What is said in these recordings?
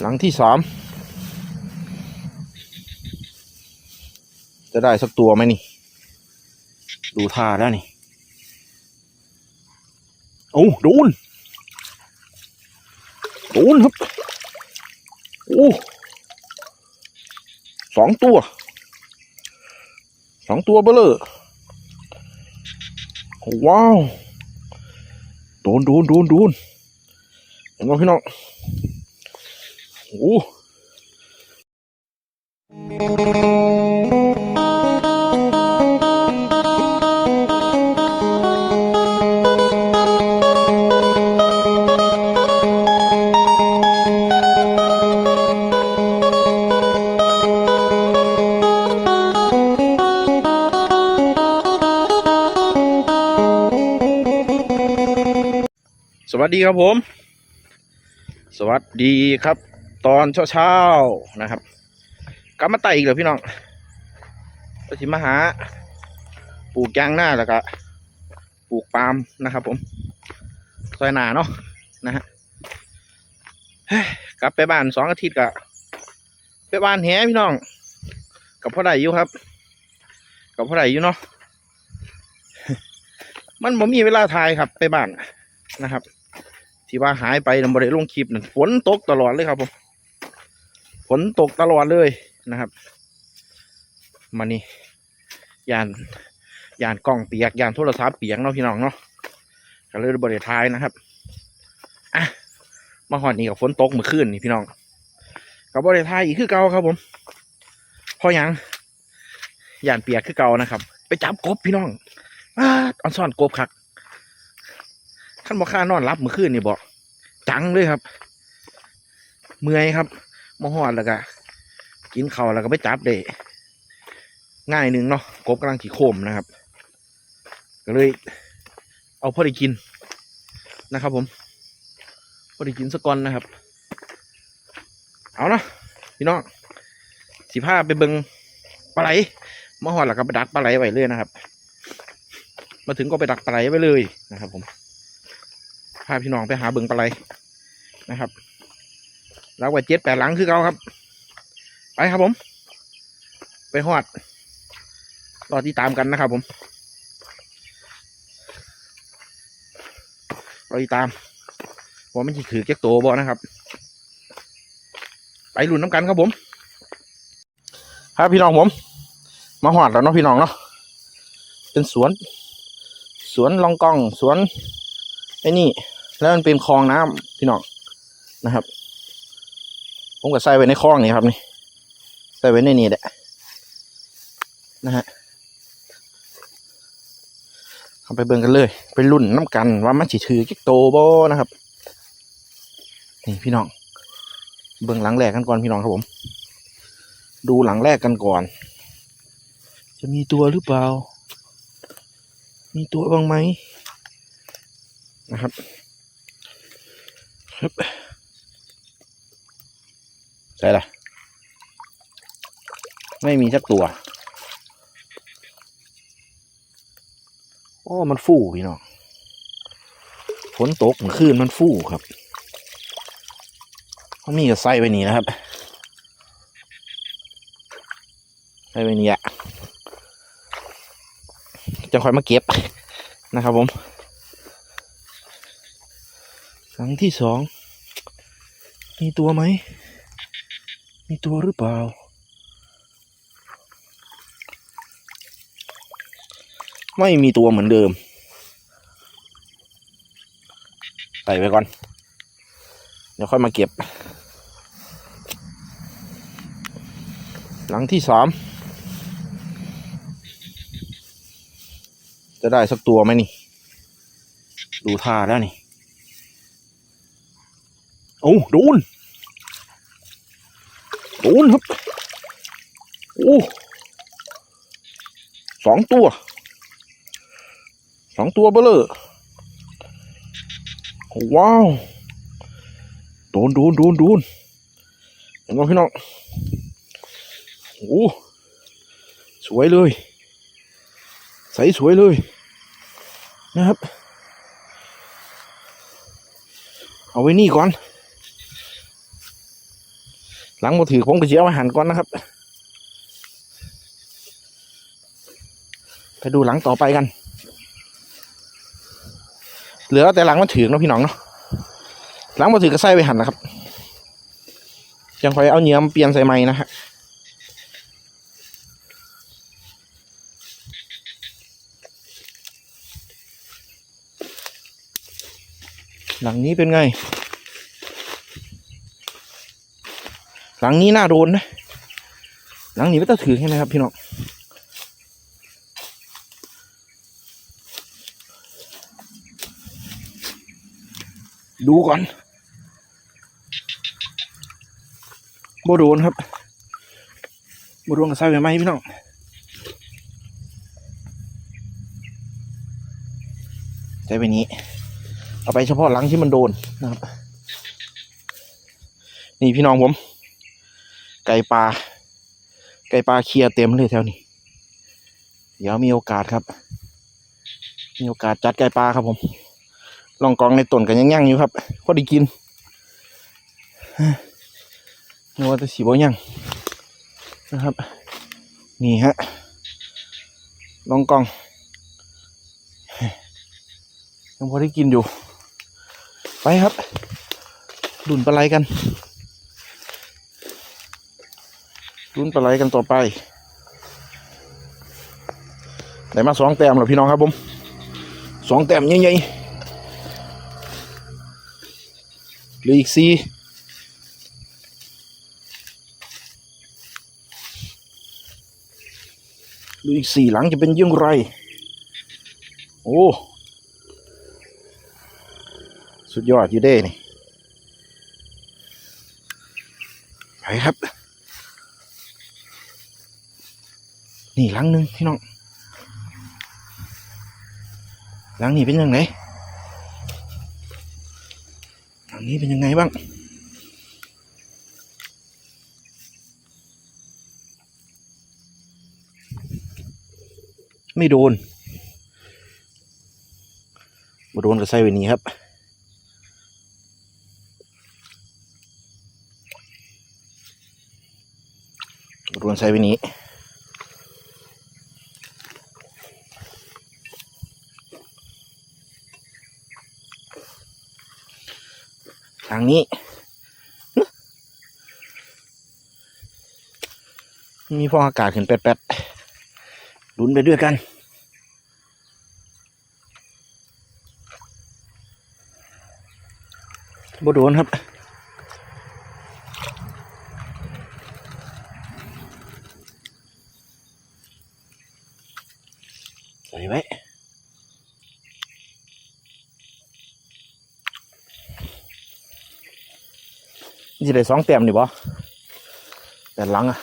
หลังที่สามจะได้สักตัวไหมนี่ ดูท่าแล้วนี่ โอ้โดน โดนครับ โอ้สองตัว สองตัวเบลเลอว้าว โดนโดนโดนโดนเห็นไหมพี่น้อง โอ้สวัสดีครับผม สวัสดีครับ ตอนเช้าๆนะครับกลับมาไต่อีกแล้วพี่น้องก็สิมาหา ปลูกยางหน้าแล้วก็ปลูกปาล์มนะครับ ผมซอยหนาเนาะนะฮะกลับไปบ้านสองอาทิตย์กะไปบ้านแหพี่น้อง กับพ่อใดอยู่ครับ กับพ่อใดอยู่เนาะมันผมมีเวลาถ่ายครับ ไปบ้านนะครับ ที่ว่าหายไปนำบริลงคลิปนั่นฝนตกตลอดเลยครับผม ฝนตกตลอดเลยนะครับ มานี่ยานยานกล้องเปียกยานโทรศัพท์เปียกเนาะพี่น้องเนาะก็เลยบริทายนะครับอะมาหอดนี่กับฝนตกเมื่อคืนนี่พี่น้องกับบริทายอีกคือเก่าครับผมเพราะยังยานเปียกคือเก่านะครับ ไปจับกบพี่น้องอ้าออนซ่อนกบคักขั้นบ่ค่านอนรับเมื่อคืนนี่บอกจังเลยครับ เมื่อยครับ มาหอดแล้วก็กินเข้าแล้วก็ไปจับได้ง่ายหนึ่งเนาะกบกำลังขี่โคมนะครับ ก็เลย เอาพอได้กินนะครับผมพอได้กินสกอนนะครับ เอาเนาะพี่น้องสิพาไปเบิงปลาไหลมาหอดแล้วก็ไปดักปลาไหลไว้เลยนะครับ มาถึงก็ไปดักปลาไหลไว้เลยนะครับ ผมพาพี่น้องไปหาเบิงปลาไหลนะครับ แล้วไว้เจ็ดแปดหลังคือเขาครับ ไปครับผม ไปหอดรอที่ตามกันนะครับผมรอที่ตามว่ามันจะถือแก๊กโตบ่นะครับ ไปลุ้นน้ำกันครับผมครับพี่น้องผม มาหอดแล้วเนาะพี่น้องเนาะเป็นสวน สวนลองกองสวนไอ้นี่ แล้วมันเป็นคลองน้ำพี่น้องนะครับ ผมก็ใส่ไว้ในคลองนี่ครับนี่ใส่ไว้ในนี่แหละนะฮะเอาไปเบิ่งกันเลย ไปรุ่นน้ำกันว่ามันสิถือกิ๊กโตบ่นะครับ นี่พี่น้อง เบิ่งหลังแรกกันก่อนพี่น้องครับผม ดูหลังแรกกันก่อน จะมีตัวหรือเปล่า มีตัวบ้างไหมนะครับฮึบ ใช่ล่ะ ไม่มีสักตัว โอ้มันฟู่พี่น้องฝนตกเมื่อคืนมันฟู่ครับเขามีกับไส้ไว้นี่นะครับไส้ไว้นี่อะจะคอยมาเก็บนะครับผมครั้งที่สอง มีตัวไหม มีตัวหรือเปล่า ไม่มีตัวเหมือนเดิมใส่ไว้ก่อน เดี๋ยวค่อยมาเก็บ หลังที่สามจะได้สักตัวไหมนี่ ดูท่าแล้วนี่ โอ้ โดน โดนครับ โอ้สองตัว สองตัวเบลเลอว้าว โดนโดนโดนโดนเห็นไหมพี่น้อง โอ้ สวยเลย ใสสวยเลย นะครับ เอาไว้นี่ก่อน หลังมาถือผมก็เชียวอาหารก่อนนะครับ ไปดูหลังต่อไปกัน เหลือแต่หลังมันถือเนาะพี่น้องเนาะหลังมาถือก็ใส่ไปหั่นนะครับ ยังคอยเอาเนื้อมาเปลี่ยนใส่ไม้นะฮะหลังนี้เป็นไง หลังนี้น่าโดนนะ หลังนี้ไม่ต้องถือใช่ไหมครับ พี่น้องดูก่อนโบโดนครับโบโดนกับไส้ใบไม้พี่น้องใช้ไปนี้ เอาไปเฉพาะหลังที่มันโดนนะครับ นี่พี่น้องผม ไก่ปลาไก่ปลาเคลียเต็มเลยแถวนี้ เดี๋ยวมีโอกาสครับ มีโอกาสจัดไก่ปลาครับผมลองกองในต้นกันยังๆอยู่ครับพอดีกินนึกว่าจะสีบ่ยังนะครับ นี่ฮะลองกองยังพอได้กินอยู่ ไปครับดุนปลาไหลกัน ดุนปลาไหลกันต่อไปได้มาสองแต้มแล้วพี่น้องครับผมสองแต้มใหญ่ๆเหลืออีกสี่เหลืออีกสี่หลังจะเป็นยังไร โอ้ สุดยอดอยู่เด้นี่ไปครับ นี่หลังหนึ่งพี่น้องหลังนี้เป็นยังไงอันนี้เป็นยังไงบ้างไม่โดนมาโดนกับไส้ไว้นี้ครับมาโดนไส้ไว้นี้ ทาง นี้มีฟองอากาศขึ้นแป๊ดๆลุ้นไปด้วยกันบ่โดนครับ ใส่ไว้ นี่ได้สองแต้มนี่บ่แต่หลังอะ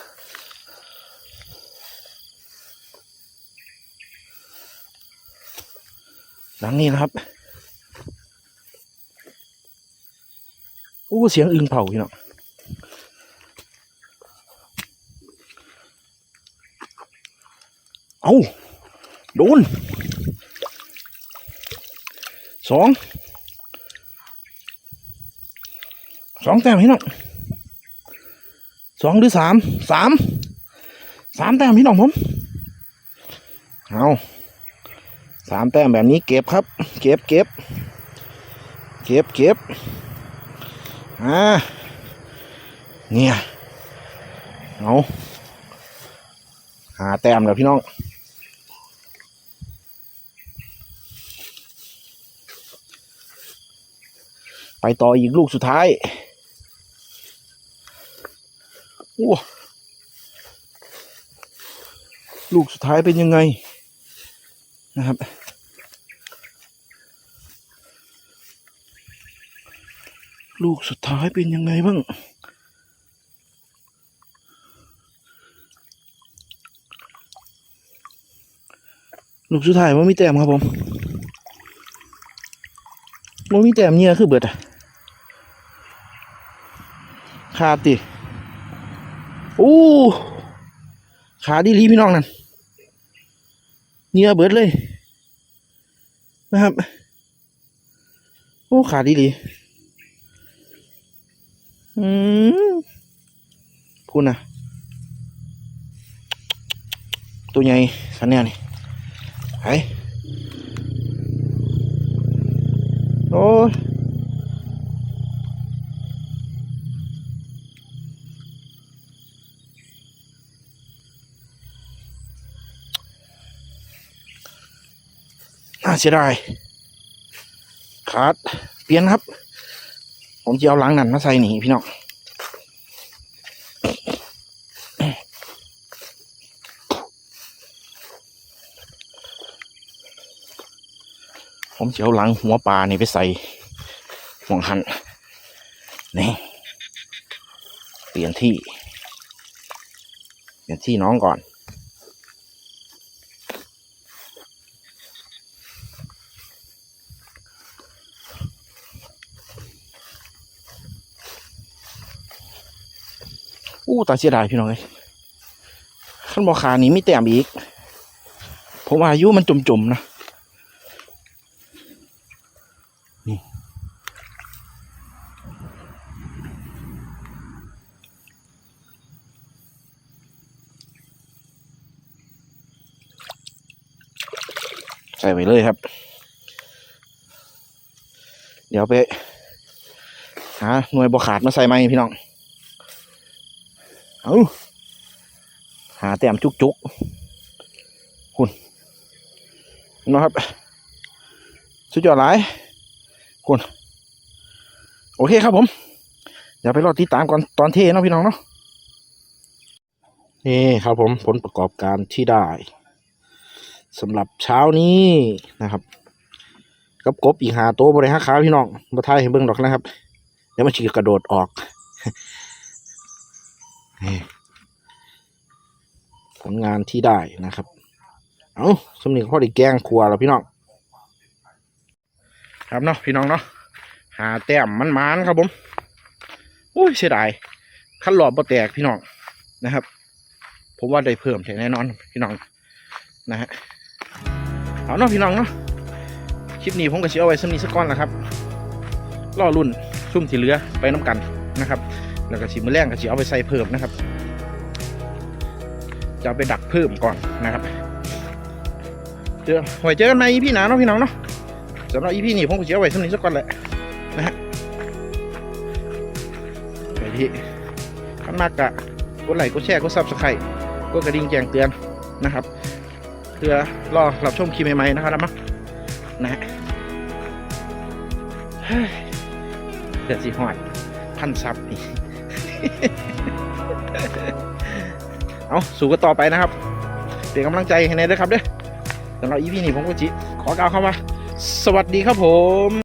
หลังนี้นะครับโอ้เสียงอึงเผาพี่น้องเอาโดนสอง สองแต้มพี่น้องสองหรือสามสามสามแต้มพี่น้องผมเอาสามแต้มแบบนี้เก็บครับ เก็บเก็บเก็บเก็บอ่าเนี่ยเอาหาแต้มแล้วพี่น้องไปต่ออีกลูกสุดท้าย อ้ลูกสุดท้ายเป็นยังไงนะครับ ลูกสุดท้ายเป็นยังไงบ้างลูกสุดท้ายมันมีแต้มครับผมมันมีแต้มเนี่ยคือเบิดอะขาดติ อู้ขาดีลีพี่น้องนั่นเนี่ยเบิดเลย นะครับ โอ้ขาดีลีอืมคุณนะตัวใหญ่สันเนี่ยนี่ไอ้โอ้ ยน่าเสียดายขาดเปลี่ยนครับ ผมจะเอาหลังนั่นมาใส่หนีพี่น้องผมจะเอาหลังหัวปลานี่ไปใส่หมองหันนี่เปลี่ยนที่ เปลี่ยนที่น้องก่อน อู้ตาเสียดายพี่น้องเอ้ยขั้นบอขานี้มีแต้มอีก ผมว่าอายุมันจมๆนะนี่ใส่ไปเลยครับ เดี๋ยวไปหาหน่วยบอขาดมาใส่ไหมพี่น้อง เอาหาแต้มจุกจุกๆคุณนะครับ สุดยอดหลายคุณโอเคครับผม เดี๋ยวไปรอติดตามก่อนตอนเทนะพี่น้องเนาะนี่ครับผมผลประกอบการที่ได้สำหรับเช้านี้นะครับ กับกบอีกหาโตัวบริหารขาพี่น้องมาทายให้เบิ่งดอกนะครับ เดี๋ยวมันฉีกกระโดดออก นี่ผลงานที่ได้นะครับ เอาสำเนียงพ่อด้แกงครัวแล้วพี่น้อง ครับเนาะพี่น้องเนาะหาแต้มมันมานๆครับผมอุ้ยเสียดายขั้นหลอบบ่แตกพี่น้องนะครับ ผมว่าได้เพิ่มแน่นอนพี่น้องนะฮะเอาเนาะพี่น้องเนาะคลิปนี้ผมก็สิเอาไว้สำนีสักก้อนละครับรอรุ่นซุ่มที่เหลือไปน้ำกันนะครับ แล้วก็สิมือแรงก็สิเอาไปใส่เพิ่มนะครับ จะเอาไปดักเพิ่มก่อนนะครับเจอไว้เจอกันในอีพีหนาเนาะพี่น้องเนาะสำหรับอีพีนี้ผมก็จะเอาไว้สำนี้สักก่อนแหละนะฮะไปที่ขันมากกะกดไลค์กดแชร์กดซับสไครต์กดกระดิ่งแจ้งเตือนนะครับเพื่อรอรับชมคลิปใหม่ๆนะครับนะนะฮะเฮ้ยเดือดสีหอยพันซับนี่ เอาสู่กันต่อไปนะครับเป็นกำลังใจให้แน่ด้วยครับเด้อสำหรับอีพีนี้ผมก็จิขอกล่าวคำว่า สวัสดีครับผม